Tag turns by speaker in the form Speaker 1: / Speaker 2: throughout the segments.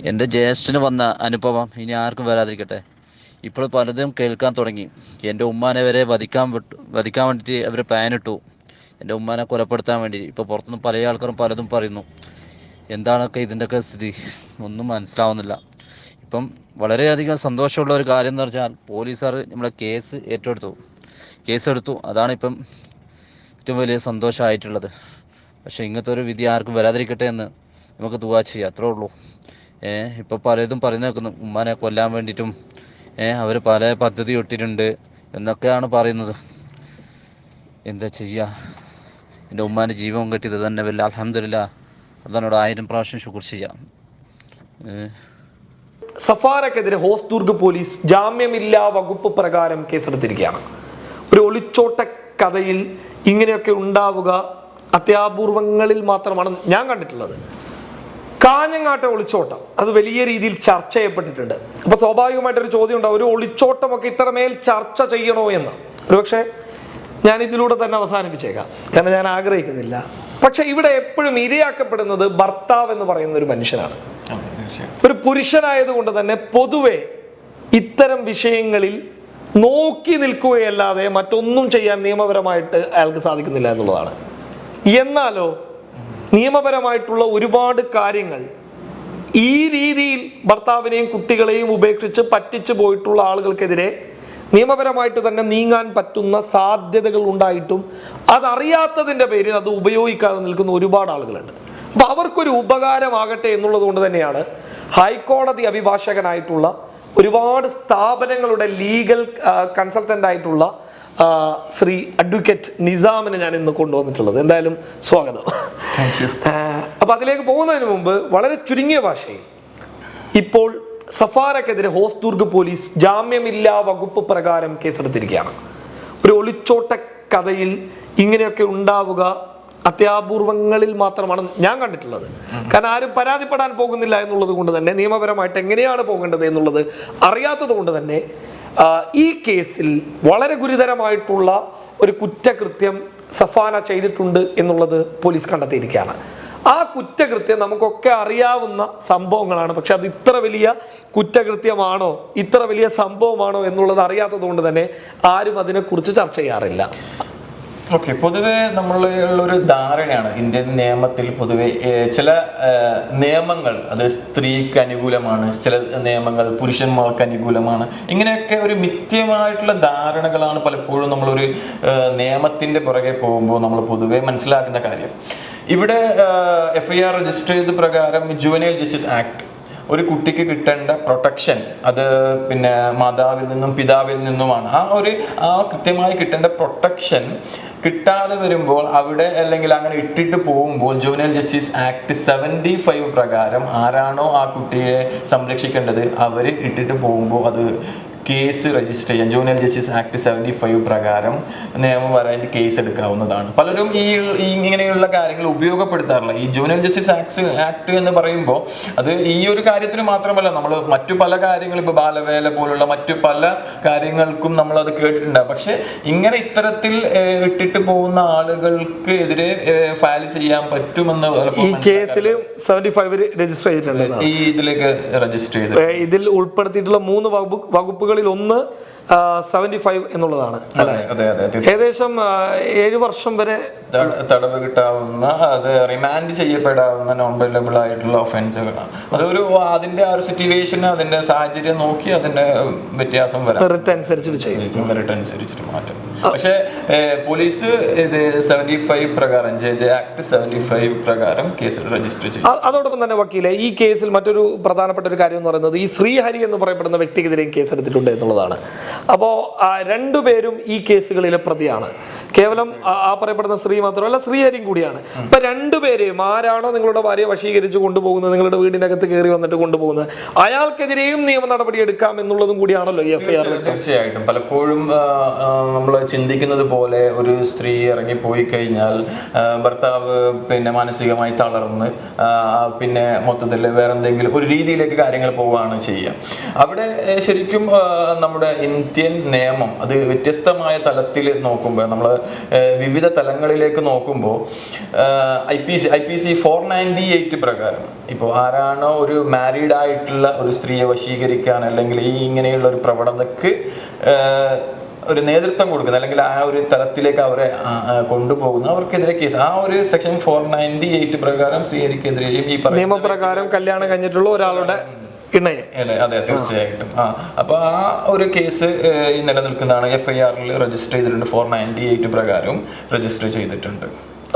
Speaker 1: എന്റെ ജ്യേഷ്ഠന് വന്ന അനുഭവം ഇനി ആർക്കും വരാതിരിക്കട്ടെ. ഇപ്പോൾ പലതും കേൾക്കാൻ തുടങ്ങി. എന്റെ ഉമ്മാനെ വരെ വധിക്കാൻ വധിക്കാൻ വേണ്ടിയിട്ട് അവർ പ്ലാനിട്ടു എന്റെ ഉമ്മാനെ കൊലപ്പെടുത്താൻ വേണ്ടി. ഇപ്പോൾ പുറത്തുനിന്ന് പല ആൾക്കാരും പലതും പറയുന്നു. എന്താണൊക്കെ ഇതിന്റെയൊക്കെ സ്ഥിതി? ഒന്നും മനസ്സിലാവുന്നില്ല. ഇപ്പം വളരെയധികം സന്തോഷമുള്ള ഒരു കാര്യം എന്ന് പറഞ്ഞാൽ പോലീസുകാർ നമ്മളെ കേസ് ഏറ്റെടുത്തു. കേസെടുത്തു. അതാണ് ഇപ്പം ഏറ്റവും വലിയ സന്തോഷമായിട്ടുള്ളത്. പക്ഷേ ഇങ്ങനത്തെ ഒരു വിധി ആർക്കും വരാതിരിക്കട്ടെ എന്ന് നമുക്ക് ദുവാ ചെയ്യാം. അത്രേ ഉള്ളൂ. ഏഹ് ഇപ്പോൾ പലതും പറഞ്ഞു നിൽക്കുന്നു ഉമ്മാനെ കൊല്ലാൻ വേണ്ടിയിട്ടും ഏഹ് അവർ പല പദ്ധതി ഇട്ടിട്ടുണ്ട് എന്നൊക്കെയാണ് പറയുന്നത്. എന്താ ചെയ്യുക എന്റെ ഉമ്മാന്റെ ജീവൻ കിട്ടിയത് തന്നെ വല്ല അലഹമില്ല അതിനോട് ആയിരം പ്രാവശ്യം ശുക്ർ ചെയ്യാം.
Speaker 2: സഫാരക്കെതിരെ ഹോസ്ദുർഗ് പോലീസ് ജാമ്യമില്ലാ വകുപ്പ് പ്രകാരം കേസെടുത്തിരിക്കുകയാണ്. ഒരു ഒളിച്ചോട്ട കഥയിൽ ഇങ്ങനെയൊക്കെ ഉണ്ടാവുക അത്യാപൂർവങ്ങളിൽ മാത്രമാണ് ഞാൻ കണ്ടിട്ടുള്ളത്. കാഞ്ഞങ്ങാട്ടെ ഒളിച്ചോട്ടം. അത് വലിയ രീതിയിൽ ചർച്ച ചെയ്യപ്പെട്ടിട്ടുണ്ട്. അപ്പൊ സ്വാഭാവികമായിട്ടൊരു ചോദ്യം ഉണ്ടാവും ഒരു ഒളിച്ചോട്ടമൊക്കെ ഇത്രമേൽ ചർച്ച ചെയ്യണോ എന്ന്. ഒരുപക്ഷെ ഞാൻ ഇതിലൂടെ തന്നെ അവസാനിപ്പിച്ചേക്കാം. കാരണം ഞാൻ ആഗ്രഹിക്കുന്നില്ല. പക്ഷെ ഇവിടെ എപ്പോഴും ഇരയാക്കപ്പെടുന്നത് ഭർത്താവ് എന്ന് പറയുന്ന ഒരു മനുഷ്യനാണ്. ഒരു പുരുഷനായതുകൊണ്ട് തന്നെ പൊതുവെ ഇത്തരം വിഷയങ്ങളിൽ നോക്കി നിൽക്കുകയല്ലാതെ മറ്റൊന്നും ചെയ്യാൻ നിയമപരമായിട്ട് അയാൾക്ക് സാധിക്കുന്നില്ല എന്നുള്ളതാണ്. എന്നാലോ നിയമപരമായിട്ടുള്ള ഒരുപാട് കാര്യങ്ങൾ ഈ രീതിയിൽ ഭർത്താവിനെയും കുട്ടികളെയും ഉപേക്ഷിച്ച് പറ്റിച്ചു പോയിട്ടുള്ള ആളുകൾക്കെതിരെ നിയമപരമായിട്ട് തന്നെ നീങ്ങാൻ പറ്റുന്ന സാധ്യതകൾ ഉണ്ടായിട്ടും അതറിയാത്തതിന്റെ പേരിൽ അത് ഉപയോഗിക്കാതെ നിൽക്കുന്ന ഒരുപാട് ആളുകളുണ്ട്. അപ്പോൾ അവർക്കൊരു ഉപകാരമാകട്ടെ എന്നുള്ളത് കൊണ്ട് തന്നെയാണ് ഹൈക്കോടതി അഭിഭാഷകനായിട്ടുള്ള ഒരുപാട് സ്ഥാപനങ്ങളുടെ ലീഗൽ കൺസൾട്ടന്റ് ആയിട്ടുള്ള ശ്രീ അഡ്വക്കേറ്റ് നിസാമിനെ ഞാൻ ഇന്ന് കൊണ്ടുവന്നിട്ടുള്ളത്. എന്തായാലും സ്വാഗതം. ആ, അപ്പൊ അതിലേക്ക് പോകുന്നതിന് മുമ്പ് വളരെ ചുരുങ്ങിയ ഭാഷയിൽ ഇപ്പോൾ സഫാരക്കെതിരെ ഹോസ്ദുർഗ് പോലീസ് ജാമ്യമില്ലാ വകുപ്പ് പ്രകാരം കേസെടുത്തിരിക്കുകയാണ്. ഒരു ഒളിച്ചോട്ട കഥയിൽ ഇങ്ങനെയൊക്കെ ഉണ്ടാവുക അത്യാപൂർവങ്ങളിൽ മാത്രമാണ് ഞാൻ കണ്ടിട്ടുള്ളത്. കാരണം ആരും പരാതിപ്പെടാൻ പോകുന്നില്ല എന്നുള്ളത് കൊണ്ട് തന്നെ നിയമപരമായിട്ട് എങ്ങനെയാണ് പോകേണ്ടത് എന്നുള്ളത് അറിയാത്തത് കൊണ്ട് തന്നെ ഈ കേസിൽ വളരെ ഗുരുതരമായിട്ടുള്ള ഒരു കുറ്റകൃത്യം സഫാന ചെയ്തിട്ടുണ്ട് എന്നുള്ളത് പോലീസ് കണ്ടെത്തിയിരിക്കുകയാണ്. ആ കുറ്റകൃത്യം നമുക്കൊക്കെ അറിയാവുന്ന സംഭവങ്ങളാണ്. പക്ഷെ അത് ഇത്ര വലിയ കുറ്റകൃത്യമാണോ ഇത്ര വലിയ സംഭവമാണോ എന്നുള്ളത് അറിയാത്തത് കൊണ്ട് തന്നെ ആരും അതിനെക്കുറിച്ച് ചർച്ച ചെയ്യാറില്ല.
Speaker 3: ഓക്കെ പൊതുവെ നമ്മളുള്ളൊരു ധാരണയാണ് ഇന്ത്യൻ നിയമത്തിൽ പൊതുവെ ചില നിയമങ്ങൾ അത് സ്ത്രീക്ക് അനുകൂലമാണ് ചില നിയമങ്ങൾ പുരുഷന്മാർക്ക് അനുകൂലമാണ് ഇങ്ങനെയൊക്കെ ഒരു മിഥ്യമായിട്ടുള്ള ധാരണകളാണ് പലപ്പോഴും നമ്മളൊരു നിയമത്തിന്റെ പുറകെ പോകുമ്പോൾ നമ്മൾ പൊതുവെ മനസ്സിലാക്കുന്ന കാര്യം. ഇവിടെ എഫ് ഐ ആർ രജിസ്റ്റർ ചെയ്ത പ്രകാരം ജുവനൈൽ ജസ്റ്റിസ് ആക്ട് ഒരു കുട്ടിക്ക് കിട്ടേണ്ട പ്രൊട്ടക്ഷൻ അത് പിന്നെ മാതാവിൽ നിന്നും പിതാവിൽ നിന്നുമാണ്. ആ ഒരു ആ കൃത്യമായി കിട്ടേണ്ട പ്രൊട്ടക്ഷൻ കിട്ടാതെ വരുമ്പോൾ അവിടെ അല്ലെങ്കിൽ അങ്ങനെ ഇട്ടിട്ട് പോകുമ്പോൾ junior justice act seventy five പ്രകാരം ആരാണോ ആ കുട്ടിയെ സംരക്ഷിക്കേണ്ടത് അവർ ഇട്ടിട്ട് പോകുമ്പോൾ അത് കേസ് രജിസ്റ്റർ ചെയ്യാൻ junior justice act seventy five പ്രകാരം നിയമപരമായിട്ട് കേസ് എടുക്കാവുന്നതാണ്. പലരും ഈ ഇങ്ങനെയുള്ള കാര്യങ്ങൾ ഉപയോഗപ്പെടുത്താറുള്ള ഈ ജൂനിയർ ജസ്റ്റിസ് ആക്ട് ആക്ട് എന്ന് പറയുമ്പോൾ അത് ഈ ഒരു കാര്യത്തിന് മാത്രമല്ല നമ്മൾ മറ്റു പല കാര്യങ്ങളും ഇപ്പോൾ ബാലവേല പോലുള്ള മറ്റു പല കാര്യങ്ങൾക്കും നമ്മൾ അത് കേട്ടിട്ടുണ്ടാകും പക്ഷെ ഇങ്ങനെ ഇത്തരത്തിൽ ഇട്ടിട്ട് പോകുന്ന ആളുകൾക്ക് എതിരെ ഫയൽ ചെയ്യാൻ പറ്റുമെന്ന്
Speaker 2: ഈ കേസിൽ സെവന്റി ഫൈവ് രജിസ്റ്റർ ചെയ്തിട്ടുണ്ട്
Speaker 3: ഈ ഇതിലേക്ക് രജിസ്റ്റർ ചെയ്ത്.
Speaker 2: ഇതിൽ ഉൾപ്പെടുത്തിയിട്ടുള്ള മൂന്ന് വകുപ്പ് വകുപ്പുകളിൽ ഒന്ന് സെവന്റി ഫൈവ് എന്നുള്ളതാണ്. ഏകദേശം ഏഴ് വർഷം വരെ
Speaker 3: തടവ് കിട്ടാവുന്ന അത് റിമാൻഡ് ചെയ്യപ്പെടാവുന്ന നോൺ ബെയിലബിൾ ആയിട്ടുള്ള ഒഫൻസുകളാണ് അതൊരു അതിന്റെ ആ ഒരു സിറ്റുവേഷൻ അതിന്റെ സാഹചര്യം നോക്കി അതിന്റെ വ്യത്യാസം വരാം.
Speaker 2: റിട്ടേൺ അനുസരിച്ചിട്ട് ചെയ്യും.
Speaker 3: അനുസരിച്ചിട്ട് മാറ്റം പക്ഷേ പോലീസ് ഇത് സെവന്റി ഫൈവ് പ്രകാരം ആക്ട് സെവന്റി ഫൈവ് പ്രകാരം കേസ് രജിസ്റ്റർ ചെയ്യും
Speaker 2: അ- അതോടൊപ്പം തന്നെ വക്കീലെ ഈ കേസിൽ മറ്റൊരു പ്രധാനപ്പെട്ട ഒരു കാര്യം എന്ന് പറയുന്നത് ഈ ശ്രീഹരി എന്ന് പറയപ്പെടുന്ന വ്യക്തിക്കെതിരെയും കേസെടുത്തിട്ടുണ്ട് എന്നുള്ളതാണ്. അപ്പോൾ രണ്ടുപേരും ഈ കേസുകളിലെ പ്രതിയാണ്. കേവലം ആ- പറയപ്പെടുന്ന സ്ത്രീ മാത്രമല്ല ശ്രീഹരിയും കൂടിയാണ്. ഇപ്പൊ രണ്ടുപേരെയും ആരാണോ നിങ്ങളുടെ ഭാര്യയെ വശീകരിച്ച് കൊണ്ടുപോകുന്നത് നിങ്ങളുടെ വീടിനകത്ത് കയറി വന്നിട്ട് കൊണ്ടുപോകുന്നത് അയാൾക്കെതിരെയും നിയമ നടപടി എടുക്കാം എന്നുള്ളതും കൂടിയാണല്ലോ ഈ
Speaker 3: തീർച്ചയായിട്ടും. പലപ്പോഴും നമ്മൾ ചിന്തിക്കുന്നത് പോലെ ഒരു സ്ത്രീ ഇറങ്ങി പോയി കഴിഞ്ഞാൽ ഭർത്താവ് പിന്നെ മാനസികമായി തളർന്ന് പിന്നെ മൊത്തത്തിൽ വേറെ എന്തെങ്കിലും ഒരു രീതിയിലേക്ക് കാര്യങ്ങൾ പോവുകയാണ് ചെയ്യുക. അവിടെ ശരിക്കും നമ്മുടെ ഇന്ത്യൻ നിയമം അത് വ്യത്യസ്തമായ തലത്തിൽ നോക്കുമ്പോൾ നമ്മൾ വിവിധ തലങ്ങളിലേക്ക് നോക്കുമ്പോൾ I P C I P C four ninety eight പ്രകാരം ഇപ്പോൾ ആരാണോ ഒരു മാരീഡ് ആയിട്ടുള്ള ഒരു സ്ത്രീയെ വശീകരിക്കാൻ അല്ലെങ്കിൽ ഈ ഇങ്ങനെയുള്ള ഒരു പ്രവണതക്ക് ഒരു നേതൃത്വം കൊടുക്കുന്ന അല്ലെങ്കിൽ ആ ഒരു തലത്തിലേക്ക് അവരെ കൊണ്ടുപോകുന്ന അവർക്കെതിരെ കേസ് ആ ഒരു സെക്ഷൻ ഫോർ നയന്റി എയ്റ്റ് പ്രകാരം ശ്രീഹരിക്കെതിരെയും ഈ
Speaker 2: നിയമപ്രകാരം കല്യാണം കഴിഞ്ഞിട്ടുള്ള ഒരാളുടെ
Speaker 3: അതെ, തീർച്ചയായിട്ടും. ആ അപ്പൊ ആ ഒരു കേസ് നിലനിൽക്കുന്നതാണ് എഫ് ഐ ആറിൽ രജിസ്റ്റർ ചെയ്തിട്ടുണ്ട്. ഫോർ നയന്റി എയ്റ്റ് പ്രകാരം രജിസ്റ്റർ ചെയ്തിട്ടുണ്ട്.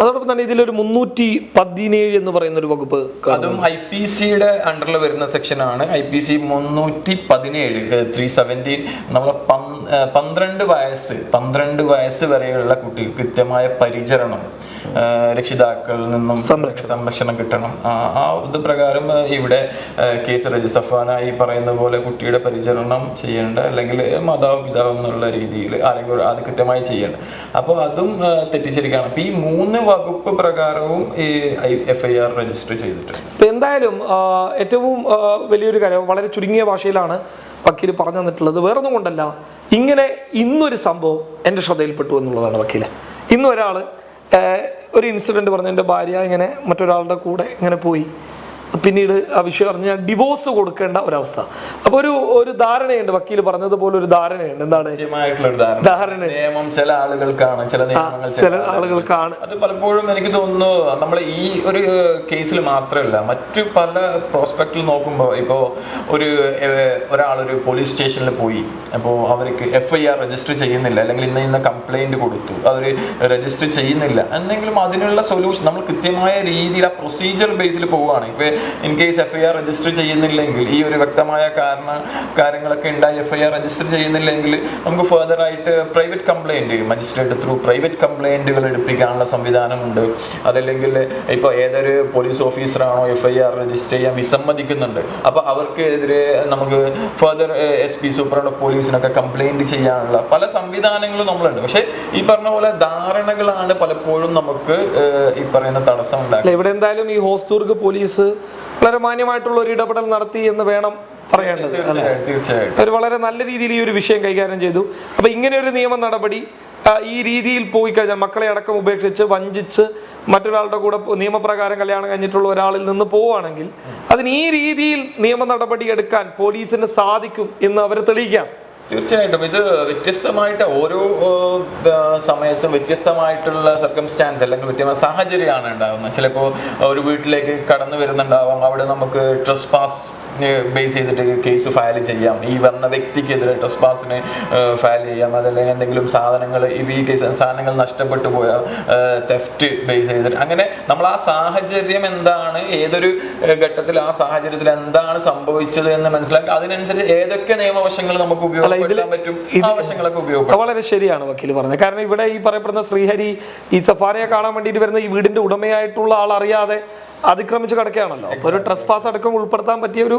Speaker 2: അതോടൊപ്പം തന്നെ ഇതിലൊരു മുന്നൂറ്റി പതിനേഴ് എന്ന് പറയുന്ന ഒരു വകുപ്പ്.
Speaker 3: അതും ഐ പി സിയുടെ അണ്ടറിൽ വരുന്ന സെക്ഷനാണ് ഐ പി സി മുന്നൂറ്റി പതിനേഴ് ത്രീ സെവന്റീൻ നമ്മൾ പന്ത്രണ്ട് വയസ്സ് പന്ത്രണ്ട് വയസ്സ് വരെയുള്ള കുട്ടികൾക്ക് കൃത്യമായ പരിചരണം രക്ഷിതാക്കളിൽ നിന്നും സംരക്ഷണം. കിട്ടണം. ആ ഇത് പ്രകാരം ഇവിടെ കേസ് രജിസ്റ്റർ സഫാന ഈ പറയുന്ന പോലെ കുട്ടിയുടെ പരിചരണം ചെയ്യേണ്ട അല്ലെങ്കിൽ മാതാപിതാവ് എന്നുള്ള രീതിയിൽ ആരെങ്കിലും അത് കൃത്യമായി ചെയ്യേണ്ട. അപ്പോൾ അതും തെറ്റിച്ചിരിക്കുകയാണ്. അപ്പോൾ ഈ മൂന്ന് വകുപ്പ് പ്രകാരവും ഈ എഫ് ഐ ആർ രജിസ്റ്റർ ചെയ്തിട്ടുണ്ട്.
Speaker 2: ഇപ്പൊ എന്തായാലും ഏറ്റവും വലിയൊരു കാര്യം വളരെ ചുരുങ്ങിയ ഭാഷയിലാണ് വക്കീൽ പറഞ്ഞു തന്നിട്ടുള്ളത്. വേറൊന്നും കൊണ്ടല്ല ഇങ്ങനെ ഇന്നൊരു സംഭവം എന്റെ ശ്രദ്ധയിൽപ്പെട്ടു എന്നുള്ളതാണ് വക്കീലെ. ഇന്നൊരാൾ ഒരു ഇൻസിഡന്റ് പറഞ്ഞു എന്റെ ഭാര്യ ഇങ്ങനെ മറ്റൊരാളുടെ കൂടെ ഇങ്ങനെ പോയി. പിന്നീട് ആ വിഷയം ഞാൻ ഡിവോഴ്സ് കൊടുക്കേണ്ട ഒരവസ്ഥ. അപ്പൊ ഒരു ഒരു ധാരണയുണ്ട്. വക്കീൽ പറഞ്ഞതുപോലെ ഒരു ധാരണയുണ്ട്. എന്താണ്?
Speaker 3: ധാരണ. നിയമം ചില ആളുകൾക്കാണ് ചില നിയമങ്ങൾ
Speaker 2: ചില ആളുകൾക്കാണ്.
Speaker 3: അത് പലപ്പോഴും എനിക്ക് തോന്നുന്നു നമ്മൾ ഈ ഒരു കേസിൽ മാത്രമല്ല മറ്റു പല പ്രോസ്പെക്റ്റിൽ നോക്കുമ്പോൾ ഇപ്പോൾ ഒരു ഒരാൾ ഒരു പോലീസ് സ്റ്റേഷനിൽ പോയി. അപ്പോൾ അവർക്ക് എഫ്ഐആർ ഐ ആർ രജിസ്റ്റർ ചെയ്യുന്നില്ല. അല്ലെങ്കിൽ ഇന്ന ഇന്ന കംപ്ലൈന്റ് കൊടുത്തു. അവർ രജിസ്റ്റർ ചെയ്യുന്നില്ല. എന്തെങ്കിലും അതിനുള്ള സൊല്യൂഷൻ നമ്മൾ കൃത്യമായ രീതിയിൽ ആ പ്രൊസീജിയർ ബേസിൽ പോവുകയാണ്. ഇപ്പോൾ in case F I R register ചെയ്യുന്നില്ലെങ്കിൽ ഈ ഒരു വ്യക്തമായ കാരണ കാര്യങ്ങളൊക്കെ ഉണ്ടായി എഫ് ഐ ആർ രജിസ്റ്റർ ചെയ്യുന്നില്ലെങ്കിൽ നമുക്ക് ഫർദർ ആയിട്ട് private complaint magistrate through private കംപ്ലൈന്റുകൾ എടുപ്പിക്കാനുള്ള സംവിധാനമുണ്ട്. അതല്ലെങ്കിൽ ഇപ്പോൾ ഏതൊരു പോലീസ് ഓഫീസറാണോ എഫ് ഐ ആർ രജിസ്റ്റർ ചെയ്യാൻ വിസമ്മതിക്കുന്നുണ്ട്. അപ്പോൾ അവർക്കെതിരെ നമുക്ക് ഫർദർ എസ് പി സൂപ്രണ്ട് പോലീസിനൊക്കെ കംപ്ലൈന്റ് ചെയ്യാനുള്ള പല സംവിധാനങ്ങളും നമ്മളുണ്ട്. പക്ഷേ ഈ പറഞ്ഞ പോലെ ധാരണകളാണ് പലപ്പോഴും നമുക്ക് ഈ പറയുന്ന തടസ്സം
Speaker 2: അല്ല ഇവിടെ എന്തായാലും ഈ ഹോസ്ദുർഗ് പോലീസ് വളരെ മാന്യമായിട്ടുള്ള ഒരു ഇടപെടൽ നടത്തി എന്ന് വേണം പറയേണ്ടത് അവർ വളരെ നല്ല രീതിയിൽ ഈ ഒരു വിഷയം കൈകാര്യം ചെയ്തു. അപ്പൊ ഇങ്ങനെ ഒരു നിയമ നടപടി ഈ രീതിയിൽ പോയി കഴിഞ്ഞാൽ മക്കളെ അടക്കം ഉപേക്ഷിച്ച് വഞ്ചിച്ച് മറ്റൊരാളുടെ കൂടെ നിയമപ്രകാരം കല്യാണം കഴിഞ്ഞിട്ടുള്ള ഒരാളിൽ നിന്ന് പോവുകയാണെങ്കിൽ അതിന് ഈ രീതിയിൽ നിയമ നടപടി എടുക്കാൻ പോലീസിന് സാധിക്കും എന്ന് അവർ തെളിയിക്കാം
Speaker 3: തീർച്ചയായിട്ടും. ഇത് വ്യത്യസ്തമായിട്ട് ഓരോ സമയത്തും വ്യത്യസ്തമായിട്ടുള്ള സർക്കംസ്റ്റാൻസ് അല്ലെങ്കിൽ വ്യത്യസ്ത സാഹചര്യമാണ് ഉണ്ടാകുന്നത്. ചിലപ്പോൾ ഒരു വീട്ടിലേക്ക് കടന്നു വരുന്നുണ്ടാവാം. അവിടെ നമുക്ക് ട്രസ് പാസ് ബേസ് ചെയ്തിട്ട് കേസ് ഫയൽ ചെയ്യാം. ഈ പറഞ്ഞ വ്യക്തിക്കെതിരെ ട്രസ് പാസിന് ഫയൽ ചെയ്യാം. അതല്ലെങ്കിൽ എന്തെങ്കിലും സാധനങ്ങൾ ഈ കേസ് സാധനങ്ങൾ നഷ്ടപ്പെട്ടു പോയ തെഫ്റ്റ് ബേസ് ചെയ്തിട്ട്. അങ്ങനെ നമ്മൾ ആ സാഹചര്യം എന്താണ് ഏതൊരു ഘട്ടത്തിൽ ആ സാഹചര്യത്തിൽ എന്താണ് സംഭവിച്ചത് എന്ന് മനസ്സിലാക്കി അതിനനുസരിച്ച് ഏതൊക്കെ നിയമവശങ്ങൾ നമുക്ക് ഉപയോഗിക്കാൻ പറ്റും ആ വശങ്ങളൊക്കെ
Speaker 2: ഉപയോഗിക്കാം വളരെ ശരിയാണ് വക്കീൽ പറഞ്ഞത്. കാരണം ഇവിടെ ഈ പറയപ്പെടുന്ന ശ്രീഹരി ഈ സഫാരിയെ കാണാൻ വേണ്ടിയിട്ട് വരുന്ന ഈ വീടിന്റെ ഉടമയായിട്ടുള്ള ആൾ അറിയാതെ അതിക്രമിച്ച് കിടക്കുകയാണല്ലോ. ഒരു ട്രസ് പാസ് അടക്കം ഉൾപ്പെടുത്താൻ പറ്റിയ ഒരു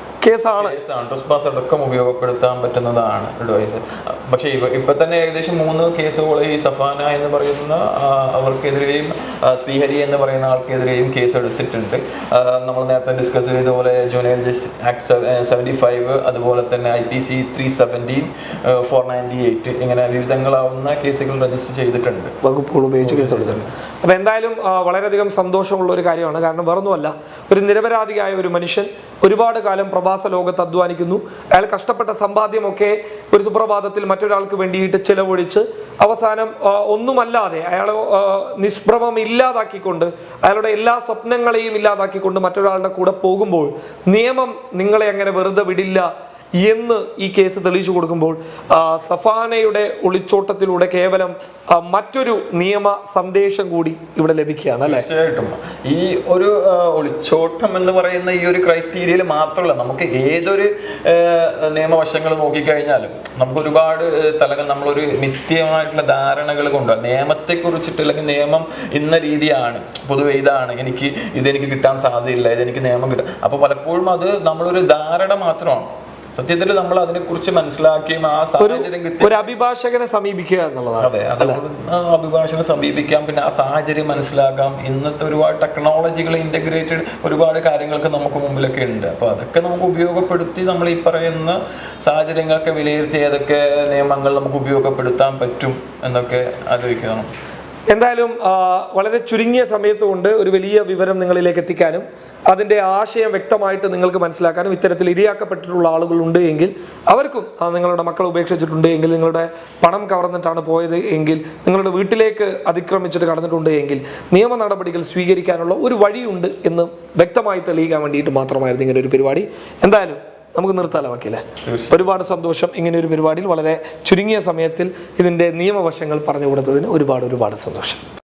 Speaker 2: കേസാണ്.
Speaker 3: അടക്കം ഉപയോഗപ്പെടുത്താൻ പറ്റുന്നതാണ്. പക്ഷെ ഇപ്പൊ തന്നെ ഏകദേശം മൂന്ന് കേസുകൾ ഈ സഫാന എന്ന് പറയുന്ന അവർക്കെതിരെയും ശ്രീഹരി എന്ന് പറയുന്ന ആൾക്കെതിരെയും കേസ് എടുത്തിട്ടുണ്ട് നമ്മൾ നേരത്തെ ഡിസ്കസ് ചെയ്ത പോലെ junior justice act seventy five അതുപോലെ തന്നെ I P C three seventeen four ninety eight ഇങ്ങനെ വിവിധങ്ങളാവുന്ന കേസുകൾ രജിസ്റ്റർ ചെയ്തിട്ടുണ്ട്.
Speaker 2: വകുപ്പുകൾ ഉപയോഗിച്ച് കേസ് എടുത്തിട്ടുണ്ട് അപ്പോൾ എന്തായാലും വളരെയധികം സന്തോഷമുള്ള ഒരു കാര്യമാണ്. കാരണം വേറൊന്നുമല്ല. ഒരു നിരപരാധിയായ ഒരു മനുഷ്യൻ ഒരുപാട് കാലം പ്രവാസ ലോകത്ത് അധ്വാനിക്കുന്നു. അയാൾ കഷ്ടപ്പെട്ട സമ്പാദ്യമൊക്കെ ഒരു സുപ്രഭാതത്തിൽ മറ്റൊരാൾക്ക് വേണ്ടിയിട്ട് ചിലവഴിച്ച് അവസാനം ഒന്നുമല്ലാതെ അയാൾ നിഷ്പ്രഭം ഇല്ലാതാക്കിക്കൊണ്ട് അയാളുടെ എല്ലാ സ്വപ്നങ്ങളെയും ഇല്ലാതാക്കിക്കൊണ്ട് മറ്റൊരാളുടെ കൂടെ പോകുമ്പോൾ നിയമം നിങ്ങളെ അങ്ങനെ വെറുതെ വിടില്ല. എന്ന് ഈ കേസ് തെളിയിച്ചു കൊടുക്കുമ്പോൾ സഫാനയുടെ ഒളിച്ചോട്ടത്തിലൂടെ കേവലം മറ്റൊരു നിയമ സന്ദേശം കൂടി ഇവിടെ ലഭിക്കുകയാണ് അല്ലേ?
Speaker 3: തീർച്ചയായിട്ടും. ഈ ഒരു ഒളിച്ചോട്ടം എന്ന് പറയുന്ന ഈ ഒരു ക്രൈറ്റീരിയയിൽ മാത്രമല്ല നമുക്ക് ഏതൊരു നിയമവശങ്ങൾ നോക്കിക്കഴിഞ്ഞാലും നമുക്ക് ഒരുപാട് തലങ്ങൾ നമ്മളൊരു നിത്യമായിട്ടുള്ള ധാരണകൾ കൊണ്ട് നിയമത്തെ കുറിച്ചിട്ട് അല്ലെങ്കിൽ നിയമം ഇന്ന രീതിയാണ് പൊതുവെ ഇതാണ് എനിക്ക് ഇതെനിക്ക് കിട്ടാൻ സാധ്യതയില്ല ഇതെനിക്ക് നിയമം കിട്ടാം അപ്പൊ പലപ്പോഴും അത് നമ്മളൊരു ധാരണ മാത്രമാണ്. സത്യത്തിൽ നമ്മൾ അതിനെക്കുറിച്ച് മനസ്സിലാക്കിയും ആ സാഹചര്യം
Speaker 2: ഒരു അഭിഭാഷകനെ സമീപിക്കുക എന്നുള്ളതാണ്.
Speaker 3: അതെ അതെ അഭിഭാഷകനെ സമീപിക്കാം പിന്നെ ആ സാഹചര്യം മനസ്സിലാക്കാം. ഇന്നത്തെ ഒരുപാട് ടെക്നോളജികൾ ഇന്റഗ്രേറ്റഡ് ഒരുപാട് കാര്യങ്ങൾക്ക് നമുക്ക് മുമ്പിലൊക്കെ ഉണ്ട്. അപ്പോൾ അതൊക്കെ നമുക്ക് ഉപയോഗപ്പെടുത്തി നമ്മൾ ഈ പറയുന്ന സാഹചര്യങ്ങളൊക്കെ വിലയിരുത്തി ഏതൊക്കെ നിയമങ്ങൾ നമുക്ക് ഉപയോഗപ്പെടുത്താൻ പറ്റും എന്നൊക്കെ ആലോചിക്കണം.
Speaker 2: എന്തായാലും വളരെ ചുരുങ്ങിയ സമയത്ത് കൊണ്ട് ഒരു വലിയ വിവരം നിങ്ങളിലേക്ക് എത്തിക്കാനും അതിന്റെ ആശയം വ്യക്തമായിട്ട് നിങ്ങൾക്ക് മനസ്സിലാക്കാനും ഇത്തരത്തിൽ ഇരയാക്കപ്പെട്ടിട്ടുള്ള ആളുകളുണ്ട് എങ്കിൽ അവർക്കും നിങ്ങളുടെ മക്കളെ ഉപേക്ഷിച്ചിട്ടുണ്ട് എങ്കിൽ നിങ്ങളുടെ പണം കവർന്നിട്ടാണ് പോയത് എങ്കിൽ നിങ്ങളുടെ വീട്ടിലേക്ക് അതിക്രമിച്ചിട്ട് കടന്നിട്ടുണ്ട് എങ്കിൽ നിയമ നടപടികൾ സ്വീകരിക്കാനുള്ള ഒരു വഴിയുണ്ട് എന്ന് വ്യക്തമായി തെളിയിക്കാൻ വേണ്ടിയിട്ട് മാത്രമായിരുന്നു ഇങ്ങനെ ഒരു പരിപാടി. എന്തായാലും നമുക്ക് നിർത്താലോ വക്കീലെ? ഒരുപാട് സന്തോഷം ഇങ്ങനെ ഒരു പരിപാടിയിൽ വളരെ ചുരുങ്ങിയ സമയത്തിൽ ഇതിന്റെ നിയമവശങ്ങൾ പറഞ്ഞു കൊടുത്തതിന് ഒരുപാട് ഒരുപാട് സന്തോഷം.